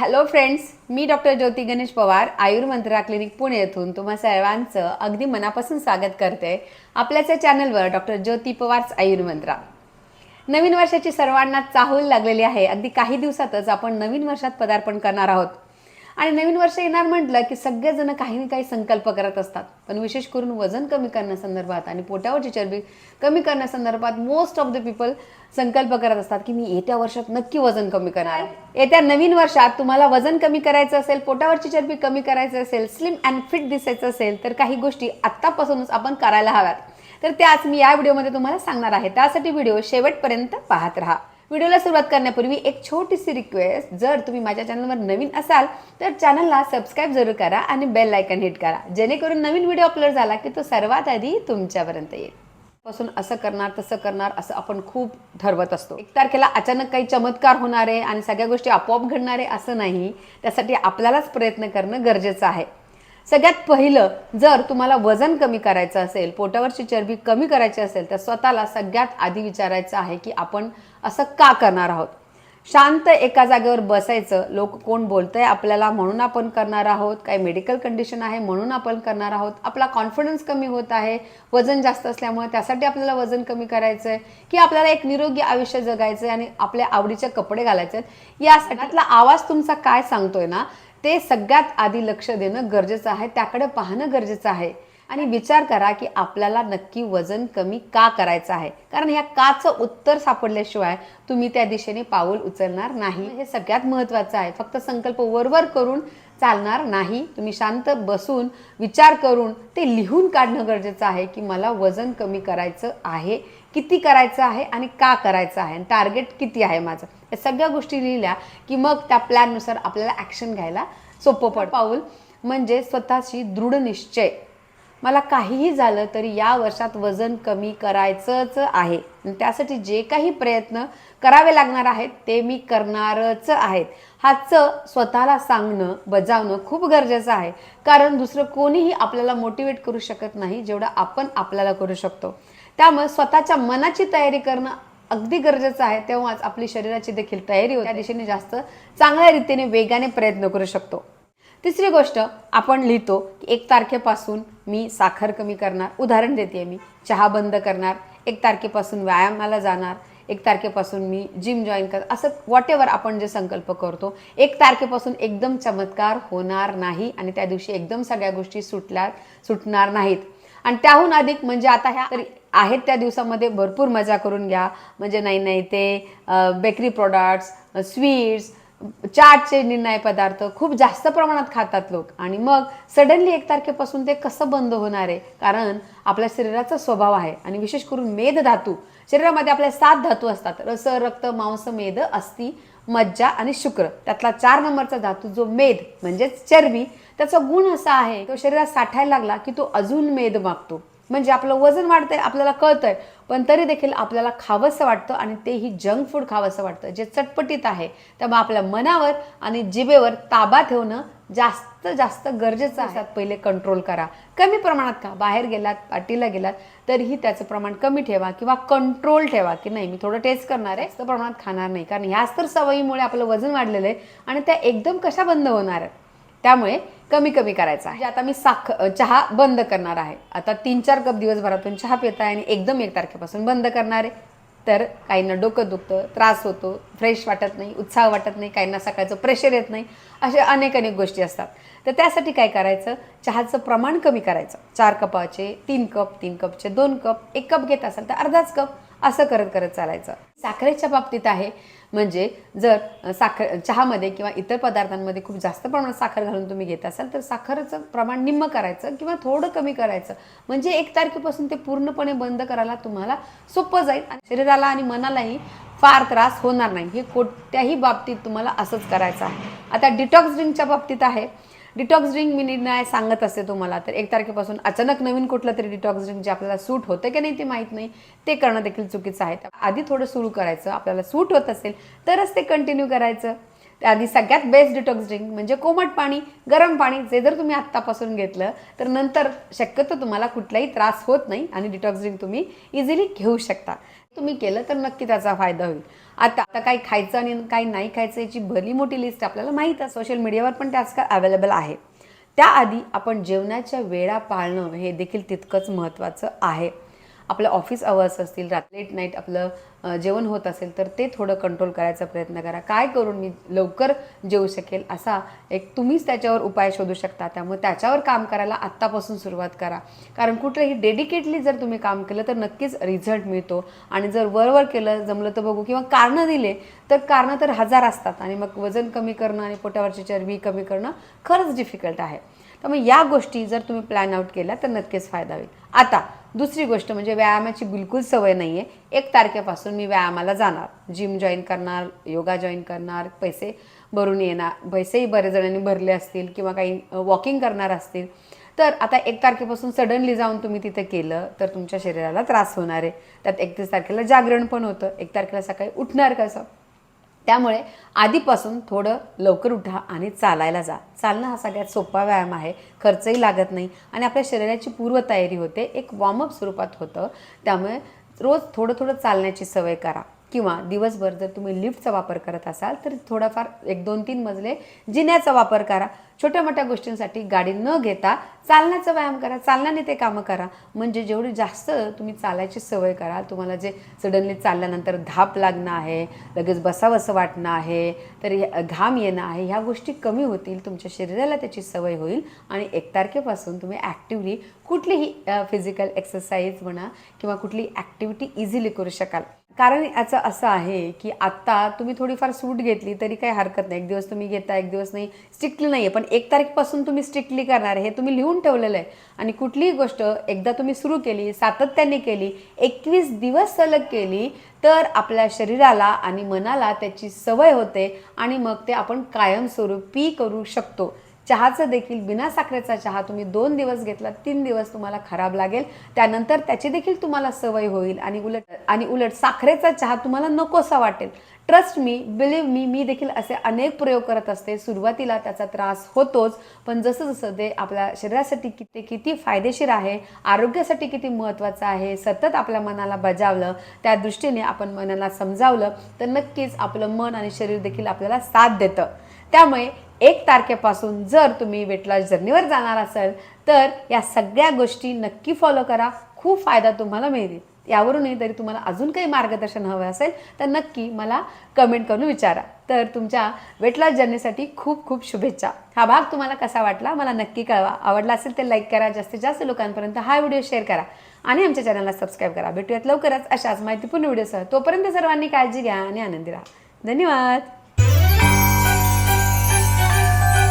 Hello friends मी doctor Jyoti Ganesh Pawar Ayurmantra clinic Pune येथून तुम्हा सर्वांचं अगदी मनापासून स्वागत करते आपल्याच या चॅनलवर डॉक्टर ज्योती पवारच आयुर्मंत्रा. नवीन वर्षाची सर्वांना चाहूल लागलेली आहे. अगदी काही दिवसातच आपण नवीन वर्षात पदार्पण करणार आहोत. आणि नवीन वर्ष येणार म्हटलं की सगळेजण काही ना काही संकल्प करत असतात. पण विशेष करून वजन कमी करण्यासंदर्भात आणि पोटावरची चरबी कमी करण्यासंदर्भात मोस्ट ऑफ द पीपल संकल्प करत असतात की मी येत्या वर्षात नक्की वजन कमी करणार आहे. येत्या नवीन वर्षात तुम्हाला वजन कमी करायचं असेल पोटावरची चरबी कमी करायचं असेल स्लिम अँड फिट दिसायचं असेल तर काही गोष्टी आत्तापासूनच आपण करायला हव्यात. तर त्याच मी या व्हिडिओमध्ये तुम्हाला सांगणार आहे. त्यासाठी व्हिडिओ शेवटपर्यंत पाहत राहा. व्हिडिओला सुरुवात करण्यापूर्वी एक छोटीशी रिक्वेस्ट जर तुम्ही माझ्या चॅनलवर नवीन असाल तर चॅनलला सबस्क्राईब जरूर करा आणि बेल आयकन हिट करा. जेणेकरून नवीन व्हिडिओ अपलोड झाला की तो सर्वात आधी तुमच्यापर्यंत येईल. पासून असं करणार तसं करणार असं आपण खूप ठरवत असतो. एक तारखेला अचानक काही चमत्कार होणार आहे आणि सगळ्या गोष्टी आपोआप घडणार आहे असं नाही. त्यासाठी आपल्यालाच प्रयत्न करणं गरजेचं आहे. सगळ्यात पहिलं जर तुम्हाला वजन कमी करायचं असेल पोटावरची चरबी कमी करायची असेल तर स्वतःला सगळ्यात आधी विचारायचं आहे की आपण असं का करणार आहोत? शांत एका जागेवर बसायचं लोक कोण बोलतंय आपल्याला म्हणून आपण करणार आहोत काही मेडिकल कंडिशन आहे म्हणून आपण करणार आहोत आपला कॉन्फिडन्स कमी होत आहे वजन जास्त असल्यामुळे त्यासाठी आपल्याला वजन कमी करायचं आहे की आपल्याला एक निरोगी आयुष्य जगायचं आहे आणि आपल्या आवडीचे कपडे घालायचे आहेत यासाठीतला आवाज तुमचा काय सांगतोय ना ते सगळ्यात आधी लक्ष देणं गरजेचं आहे त्याकडे पाहणं गरजेचं आहे. आणि विचार करा की आपल्याला नक्की वजन कमी का करायचं आहे? कारण ह्या काचं उत्तर सापडल्याशिवाय तुम्ही त्या दिशेने पाऊल उचलणार नाही. हे सगळ्यात महत्त्वाचं आहे. फक्त संकल्प वरवर करून चालणार नाही. तुम्ही शांत बसून विचार करून ते लिहून काढणं गरजेचं आहे की मला वजन कमी करायचं आहे किती करायचं आहे आणि का करायचं आहे? आणि टार्गेट किती आहे माझं? या सगळ्या गोष्टी लिहिल्या की मग त्या प्लॅननुसार आपल्याला ॲक्शन घ्यायला सोपं पड पाऊल म्हणजे स्वतःशी दृढ निश्चय. मला काहीही झालं तरी या वर्षात वजन कमी करायचंच आहे. आणि त्यासाठी जे काही प्रयत्न करावे लागणार आहेत ते मी करणारच आहेत. हाच स्वतःला सांगणं बजावणं खूप गरजेचं आहे. कारण दुसरं कोणीही आपल्याला मोटिवेट करू शकत नाही जेवढं आपण आपल्याला करू शकतो. त्यामुळे स्वतःच्या मनाची तयारी करणं अगदी गरजेचं आहे. तेव्हाच आपली शरीराची देखील तयारी होते. त्या दिशेने जास्त चांगल्या रीतीने वेगाने प्रयत्न करू शकतो. तिसरी गोष्ट आपण लिहितो की एक तारखेपासून मी साखर कमी करणार. उदाहरण देते मी. चहा बंद करणार. एक तारखेपासून व्यायामाला जाणार. एक तारखेपासून मी जिम जॉईन कर असं वॉट एव्हर आपण जे संकल्प करतो एक तारखेपासून एकदम चमत्कार होणार नाही आणि त्या दिवशी एकदम सगळ्या गोष्टी सुटल्या सुटणार नाहीत. आणि त्याहून अधिक म्हणजे आता ह्या तरी आहेत त्या दिवसामध्ये भरपूर मजा करून घ्या. म्हणजे नाही नाही ते बेकरी प्रॉडक्ट्स स्वीट्स चाटचे निर्णय पदार्थ खूप जास्त प्रमाणात खातात लोक. आणि मग सडनली एक तारखेपासून ते कसं बंद होणार आहे? कारण आपल्या शरीराचा स्वभाव आहे. आणि विशेष करून मेद धातू. शरीरामध्ये आपल्या सात धातू असतात. रस रक्त मांस मेद अस्थि मज्जा आणि शुक्र. त्यातला चार नंबरचा धातू जो मेद म्हणजेच चरबी त्याचा गुण असा आहे तो शरीरात साठायला लागला की तो अजून मेद मागतो म्हणजे आपलं वजन वाढतंय आपल्याला कळतंय. पण तरी देखील आपल्याला खावंसं वाटतं आणि तेही जंक फूड खावंसं वाटतं. जे चटपटीत आहे त्यामुळे आपल्या मनावर आणि जिभेवर ताबा ठेवणं जास्त जास्त गरजेचं असतात पहिले कंट्रोल करा. कमी प्रमाणात खा. बाहेर गेलात पाटीला गेलात तरीही त्याचं प्रमाण कमी ठेवा किंवा कंट्रोल ठेवा की नाही मी थोडं टेस्ट करणार आहे. जास्त प्रमाणात खाणार नाही. कारण ह्याच तर सवयीमुळे आपलं वजन वाढलेलं आहे आणि त्या एकदम कशा बंद होणार आहेत. त्यामुळे कमी कमी करायचा आहे. आता मी साख चहा बंद करणार आहे. आता तीन चार कप दिवसभरातून चहा पित आहे आणि एकदम एक तारखेपासून बंद करणार आहे. तर काहींना डोकं दुखतं त्रास होतो फ्रेश वाटत नाही उत्साह वाटत नाही काहींना सकाळचं प्रेशर येत नाही अशा अनेक अनेक गोष्टी असतात. तर त्यासाठी काय करायचं? चहाचं प्रमाण कमी करायचं. चार कपाचे तीन कप तीन कपचे दोन कप एक कप घेत असाल तर अर्धाच कप असं करत करत चालायचं. साखरेच्या बाबतीत आहे. म्हणजे जर साखर चहामध्ये किंवा इतर पदार्थांमध्ये खूप जास्त प्रमाणात साखर घालून तुम्ही घेत असाल तर साखरेचं प्रमाण निम्म करायचं किंवा थोडं कमी करायचं. म्हणजे एक तारखेपासून ते पूर्णपणे बंद करायला तुम्हाला सोपं जाईल आणि शरीराला आणि मनालाही फार त्रास होणार नाही. हे कोणत्याही बाबतीत तुम्हाला असंच करायचं आहे. आता डिटॉक्स ड्रिंकच्या बाबतीत आहे. डिटॉक्स ड्रिंक मी निर्णय सांगत असते तुम्हाला. तर एक तारखेपासून अचानक नवीन कुठलं तरी डिटॉक्स ड्रिंक जे आपल्याला सूट होतं की नाही ते माहीत नाही ते करणं देखील चुकीचं आहे. आधी थोडं सुरू करायचं आपल्याला सूट होत असेल तरच ते कंटिन्यू करायचं. त्याआधी सगळ्यात बेस्ट डिटॉक्स ड्रिंक म्हणजे कोमट पाणी गरम पाणी जे जर तुम्ही आत्तापासून घेतलं तर नंतर शक्यतो तुम्हाला कुठलाही त्रास होत नाही आणि डिटॉक्स ड्रिंक तुम्ही इझिली घेऊ शकता. तुम्ही केलं तर नक्की त्याचा फायदा होईल. आता आता काही खायचं आणि काही नाही खायचं याची भली मोठी लिस्ट आपल्याला माहीत आहे. सोशल मीडियावर पण ते आजकाल अवेलेबल आहे. त्याआधी आपण जेवणाच्या वेळा पाळणं हे देखील तितकंच महत्त्वाचं आहे. आपलं ऑफिस अवर्स असतील रात लेट नाईट आपलं जेवण होत असेल तर ते थोडं कंट्रोल करायचा प्रयत्न करा. काय करून मी लवकर जेवू शकेल असा एक तुम्हीच त्याच्यावर उपाय शोधू शकता. त्यामुळे त्याच्यावर काम करायला आत्तापासून सुरुवात करा. कारण कुठलंही डेडिकेटली जर तुम्ही काम केलं तर नक्कीच रिझल्ट मिळतो. आणि जर वरवर केलं जमलं तर बघू. किंवा कारणं दिले तर कारणं तर हजार असतात. आणि मग वजन कमी करणं आणि पोटावरची चरबी कमी करणं खरंच डिफिकल्ट आहे. त्यामुळे या गोष्टी जर तुम्ही प्लॅन आउट केल्या तर नक्कीच फायदा होईल. आता दुसरी गोष्ट म्हणजे व्यायामाची बिलकुल सवय नाही आहे एक तारखेपासून मी व्यायामाला जाणार. जिम जॉईन करणार योगा जॉईन करणार पैसे भरून येणार. पैसेही बरेच जणांनी भरले असतील किंवा काही वॉकिंग करणार असतील. तर आता एक तारखेपासून सडनली जाऊन तुम्ही तिथे केलं तर तुमच्या शरीराला त्रास होणार आहे. त्यात एकतीस तारखेला जागरण पण होतं. एक तारखेला सकाळी उठणार कसं? त्यामुळे आधीपासून थोडं लवकर उठा आणि चालायला जा. चालणं हा सगळ्यात सोपा व्यायाम आहे. खर्चही लागत नाही आणि आपल्या शरीराची पूर्वतयारी होते. एक वॉर्मअप स्वरूपात होतं. त्यामुळे रोज थोडं थोडं चालण्याची सवय करा. किंवा दिवसभर जर तुम्ही लिफ्टचा वापर करत असाल तर थोडाफार एक दोन तीन मजले जिन्याचा वापर करा. छोट्या मोठ्या गोष्टींसाठी गाडी न घेता चालण्याचा व्यायाम करा चालण्याने ते कामं करा. म्हणजे जेवढी जास्त तुम्ही चालायची सवय कराल तुम्हाला जे सडनली चालल्यानंतर धाप लागणं आहे लगेच बसावंसं वाटणं आहे तर घाम येणं आहे ह्या गोष्टी कमी होतील तुमच्या शरीराला त्याची सवय होईल आणि एक तारखेपासून तुम्ही ॲक्टिवली कुठलीही फिजिकल एक्सरसाइज म्हणा किंवा कुठली ॲक्टिव्हिटी इझिली करू शकाल. कारण याचं असं आहे की आत्ता तुम्ही थोडीफार सूट घेतली तरी काही हरकत नाही. एक दिवस तुम्ही घेता एक दिवस नाही. स्ट्रिक्टली नाही आहे पण एक तारीखपासून तुम्ही स्ट्रिक्टली करणार हे तुम्ही लिहून ठेवलेलं आहे. आणि कुठलीही गोष्ट एकदा तुम्ही सुरू केली सातत्याने केली एकवीस दिवस सलग केली तर आपल्या शरीराला आणि मनाला त्याची सवय होते आणि मग ते आपण कायमस्वरूपी करू शकतो. चहाचं देखील बिना साखरेचा चहा तुम्ही दोन दिवस घेतला तीन दिवस तुम्हाला खराब लागेल. त्यानंतर त्याची देखील तुम्हाला सवय होईल आणि उलट आणि उलट साखरेचा चहा तुम्हाला नकोसा वाटेल. ट्रस्ट मी बिलीव्ह मी मी देखील असे अनेक प्रयोग करत असते. सुरुवातीला त्याचा त्रास होतोच पण जसं जसं ते आपल्या शरीरासाठी किती किती फायदेशीर आहे आरोग्यासाठी किती महत्त्वाचं आहे सतत आपल्या मनाला बजावलं त्या दृष्टीने आपण मनाला समजावलं तर नक्कीच आपलं मन आणि शरीर देखील आपल्याला साथ देतं. त्यामुळे एक तारखेपासून जर तुम्ही वेट लॉस जर्नीवर जाणार असाल तर या सगळ्या गोष्टी नक्की फॉलो करा. खूप फायदा तुम्हाला मिळेल. यावरूनही तरी तुम्हाला अजून काही मार्गदर्शन हवं असेल तर नक्की मला कमेंट करून विचारा. तर तुमच्या वेट लॉस जर्नीसाठी खूप खूप शुभेच्छा. हा भाग तुम्हाला कसा वाटला मला नक्की कळवा. आवडला असेल तर लाईक करा जास्तीत जास्त लोकांपर्यंत हा व्हिडिओ शेअर करा. आणि आमच्या चॅनलला सबस्क्राईब करा. भेटूयात लवकरच अशाच माहितीपूर्ण व्हिडिओसह तोपर्यंत सर्वांनी काळजी घ्या आणि आनंदी राहा. धन्यवाद!